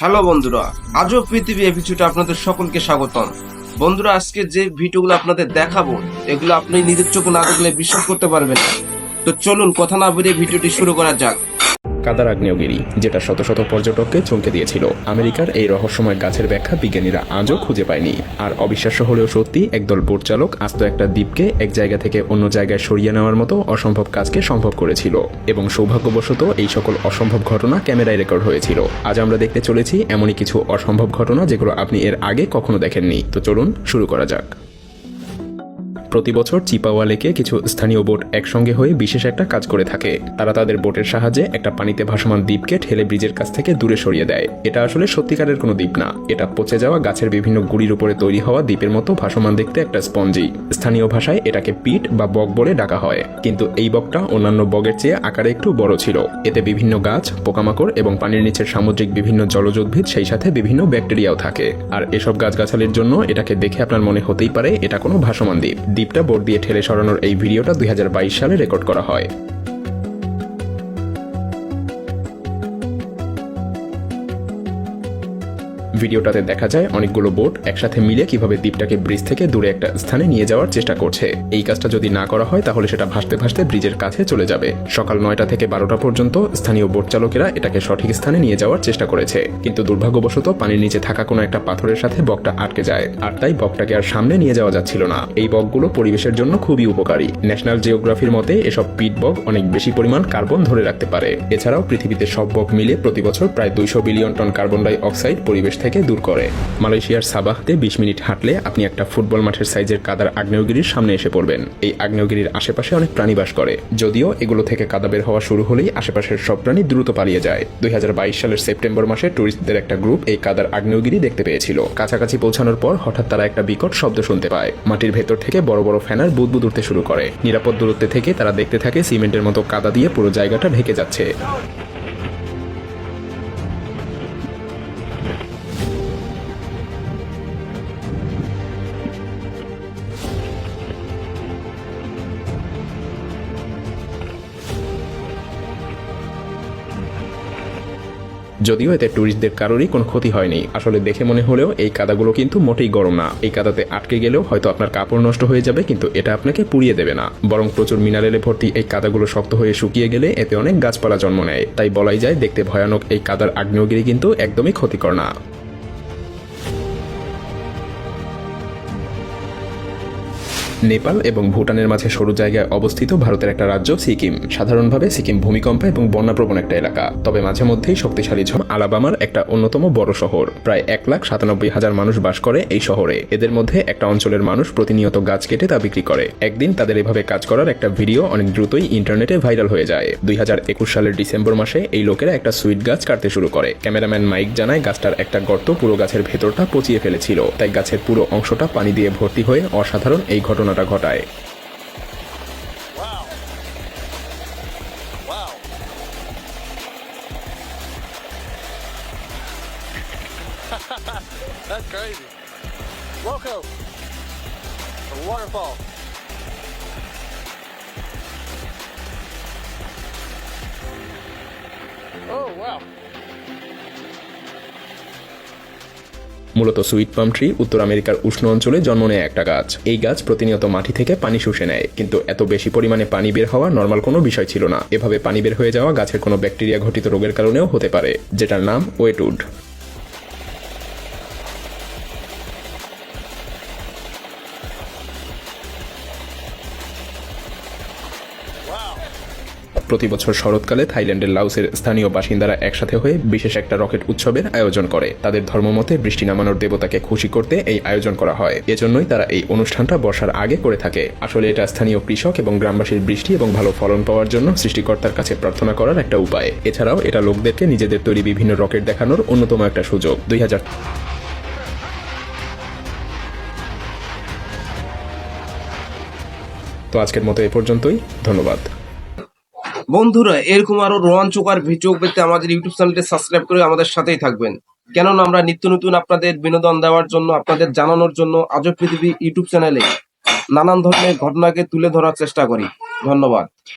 Hello বন্ধুরা, আজও পৃথিবী এপিসোডে আপনাদের সকলকে স্বাগতম। বন্ধুরা, আজকে যে ভিডিওগুলো আপনাদের দেখাবো, এগুলো আপনি নিজের চোখে না দেখলে বিশ্বাস করতে পারবেন না। তো চলুন, কথা না বেরিয়ে ভিডিওটি শুরু করা যাক। কাদার আগ্নেয়গিরি, যেটা শত শত পর্যটককে চমকে দিয়েছিল। আমেরিকার এই রহস্যময় গাছের ব্যাখ্যা বিজ্ঞানীরা আজও খুঁজে পায়নি। আর অবিশ্বাস্য হলেও সত্যি, একদল বোট চালক আস্ত একটা দ্বীপকে এক জায়গা থেকে অন্য জায়গায় সরিয়ে নেওয়ার মতো অসম্ভব কাজকে সম্ভব করেছিল। এবং সৌভাগ্যবশত, এই সকল অসম্ভব ঘটনা ক্যামেরায় রেকর্ড হয়েছিল। আজ আমরা দেখতে চলেছি এমনই কিছু অসম্ভব ঘটনা যেগুলো আপনি এর আগে কখনো দেখেননি। তো চলুন, শুরু করা যাক। প্রতি বছর চিপাওয়া লেকে কিছু স্থানীয় বোট একসঙ্গে হয়ে বিশেষ একটা কাজ করে থাকে। তারা তাদের বোটের সাহায্যে একটা পানিতে ভাসমান দ্বীপকে ঠেলে ব্রিজের কাছ থেকে দূরে সরিয়ে দেয়। এটা আসলে সত্যিকারের কোনো দ্বীপ না। এটা পচে যাওয়া গাছের বিভিন্ন গুড়ির উপরে তৈরি হওয়া দ্বীপের মতো ভাসমান দেখতে একটা স্পঞ্জি। স্থানীয় ভাষায় এটাকে পিট বা বক বলে ডাকা হয়। কিন্তু এই বকটা অন্যান্য বগের চেয়ে আকারে একটু বড় ছিল। এতে বিভিন্ন গাছ, পোকামাকড় এবং পানির নিচের সামুদ্রিক বিভিন্ন জলজ উদ্ভিদ সেই সাথে বিভিন্ন ব্যাকটেরিয়াও থাকে। আর এসব গাছগাছালির জন্য এটাকে দেখে আপনার মনে হতেই পারে এটা কোনো ভাসমান দ্বীপ। দ্বীপটা বোর্ড দিয়ে ঠেলে সরানোর এই ভিডিওটা দুই হাজার বাইশ সালে রেকর্ড করা হয়। ভিডিওটাতে দেখা যায় অনেকগুলো বোট একসাথে মিলে কীভাবে দ্বীপটাকে ব্রিজ থেকে দূরে একটা স্থানে নিয়ে যাওয়ার চেষ্টা করছে। এই কাজটা যদি না করা হয়, তাহলে সেটা ভাসতে ভাসতে ব্রিজের কাছে চলে যাবে। সকাল নয়টা থেকে বারোটা পর্যন্ত স্থানীয় বোট চালকেরা এটাকে সঠিক স্থানে নিয়ে যাওয়ার চেষ্টা করেছে। কিন্তু দুর্ভাগ্যবশত পানির নিচে থাকা কোনো একটা পাথরের সাথে বকটা আটকে যায়। আর তাই বকটাকে আর সামনে নিয়ে যাওয়া যাচ্ছিল না। এই বকগুলো পরিবেশের জন্য খুবই উপকারী। ন্যাশনাল জিওগ্রাফির মতে, এসব পিট বক অনেক বেশি পরিমাণ কার্বন ধরে রাখতে পারে। এছাড়াও পৃথিবীতে সব বক মিলে প্রতি বছর প্রায় দুইশো billion ton carbon dioxide পরিবেশ থেকে দূর করে। মালয়েশিয়ার সাবাহতে বিশ মিনিট হাঁটলে আপনি একটা ফুটবল মাঠের সাইজের কাদার আগ্নেয়গিরির সামনে এসে পড়বেন। এই আগ্নেয়গিরির আশেপাশে অনেক প্রাণী বাস করে। যদিও এগুলো থেকে কাদা বের হওয়া শুরু হলেই আশেপাশের সব প্রাণী দ্রুত পালিয়ে যায়। দুই হাজার বাইশ সালের সেপ্টেম্বর মাসে টুরিস্টদের একটা গ্রুপ এই কাদার আগ্নেয়গিরি দেখতে পেয়েছিল। কাছাকাছি পৌঁছানোর পর হঠাৎ তারা একটা বিকট শব্দ শুনতে পায়। মাটির ভেতর থেকে বড় বড় ফ্যানার বুদবুদ উঠতে শুরু করে। নিরাপদ দূরত্বে থেকে তারা দেখতে থাকে সিমেন্টের মতো কাদা দিয়ে পুরো জায়গাটা ঢেকে যাচ্ছে। যদিও এতে ট্যুরিস্টদের কারোরই কোনো ক্ষতি হয়নি। আসলে দেখে মনে হলেও এই কাদাগুলো কিন্তু মোটেই গরম না। এই কাদাতে আটকে গেলেও হয়তো আপনার কাপড় নষ্ট হয়ে যাবে, কিন্তু এটা আপনাকে পুড়িয়ে দেবে না। বরং প্রচুর মিনারেলে ভর্তি এই কাদাগুলো শক্ত হয়ে শুকিয়ে গেলে এতে অনেক গাছপালা জন্ম নেয়। তাই বলাই যায়, দেখতে ভয়ানক এই কাদার আগ্নেয়গিরি কিন্তু একদমই ক্ষতিকর না। নেপাল এবং ভুটানের মাঝে সরু জায়গায় অবস্থিত ভারতের একটা রাজ্য সিকিম। সাধারণভাবে সিকিম ভূমিকম্প এবং বন্যাপ্রবণ একটা এলাকা। তবে মাঝে মধ্যেই শক্তিশালী ঝড় আলাবামার একটা অন্যতম বড় শহর। প্রায় এক লাখ সাতানব্বই হাজার মানুষ বাস করে এই শহরে। এদের মধ্যে একটা অঞ্চলের মানুষ প্রতিনিয়ত গাছ কেটে তা বিক্রি করে। একদিন তাদের এভাবে কাজ করার একটা ভিডিও অনেক দ্রুতই ইন্টারনেটে ভাইরাল হয়ে যায়। দুই হাজার একুশ সালের ডিসেম্বর মাসে এই লোকেরা একটা সুইট গাছ কাটতে শুরু করে। ক্যামেরাম্যান মাইক জানায় গাছটার একটা গর্ত পুরো গাছের ভেতরটা পচিয়ে ফেলেছিল। তাই গাছের পুরো অংশটা পানি দিয়ে ভর্তি হয়ে অসাধারণ এই ঘটনাটা ঘটায় Wow. Wow. That's crazy. Loco. A waterfall. Oh, wow. মূলত সুইট পাম ট্রি উত্তর আমেরিকার উষ্ণ অঞ্চলে জন্ম নেয় একটা গাছ। এই গাছ প্রতিনিয়ত মাটি থেকে পানি শুষে নেয়, কিন্তু এত বেশি পরিমাণে পানি বের হওয়া নর্মাল কোনো বিষয় ছিল না। এভাবে পানি বের হয়ে যাওয়া গাছের কোনো ব্যাকটেরিয়া ঘটিত রোগের কারণেও হতে পারে, যেটার নাম ওয়েটউড। Wow. প্রতি বছর শরৎকালে থাইল্যান্ডের লাউসের স্থানীয় বাসিন্দারা একসাথে হয়ে বিশেষ একটা রকেট উৎসবের আয়োজন করে। তাদের ধর্মমতে বৃষ্টি নামানোর দেবতাকে খুশি করতে এই আয়োজন করা হয়। এজন্যই তারা এই অনুষ্ঠানটা বর্ষার আগে করে থাকে। আসলে এটা স্থানীয় কৃষক এবং গ্রামবাসীর বৃষ্টি এবং ভালো ফলন পাওয়ার জন্য সৃষ্টিকর্তার কাছে প্রার্থনা করার একটা উপায়। এছাড়াও এটা লোকদেরকে নিজেদের তৈরি বিভিন্ন রকেট দেখানোর অন্যতম একটা সুযোগ। দুই হাজার তো আজকের মতো এ পর্যন্তই। ধন্যবাদ। বন্ধুরা, এরকম আরও রোমাঞ্চকর ভিডিও পেতে আমাদের ইউটিউব চ্যানেলটি সাবস্ক্রাইব করে আমাদের সাথেই থাকবেন। কেননা, আমরা নিত্য নতুন আপনাদের বিনোদন দেওয়ার জন্য, আপনাদের জানানোর জন্য আজব পৃথিবী ইউটিউব চ্যানেলে নানান ধরনের ঘটনাকে তুলে ধরার চেষ্টা করি। ধন্যবাদ।